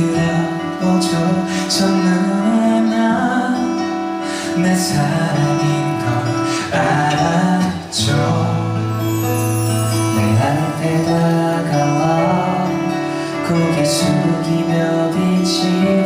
그려줘 첫눈에 내, 사랑인 걸 알았죠. 내 앞에 다가와 고개 숙이며 비치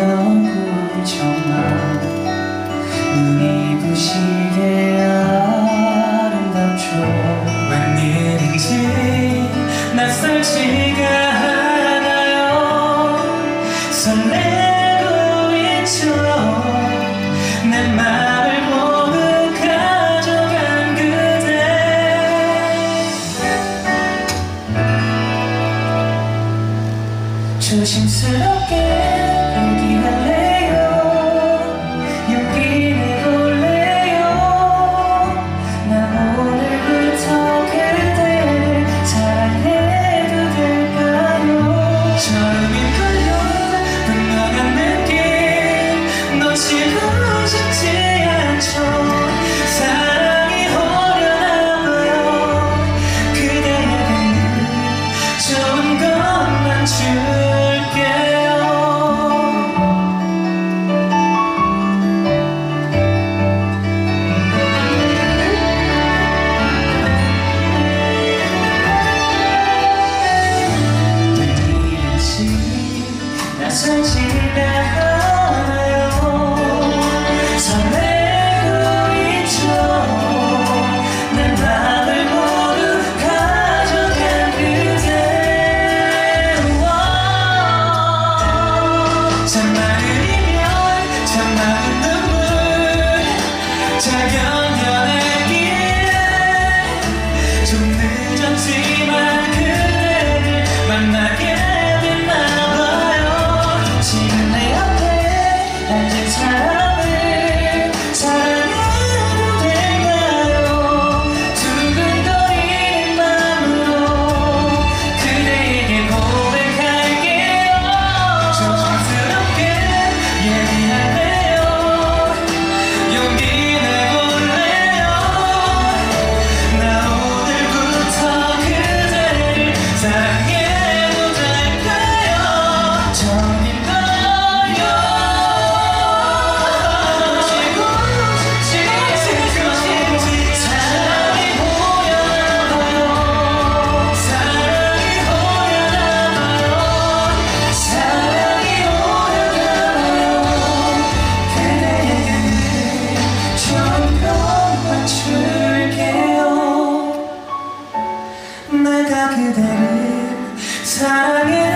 조심스럽게 얘기할래요? 용기를 볼래요? 나 오늘부터 그대를 해도 될까요? 처음인걸요 분명한 느낌 너 지금 어딘지 그대를 사랑해.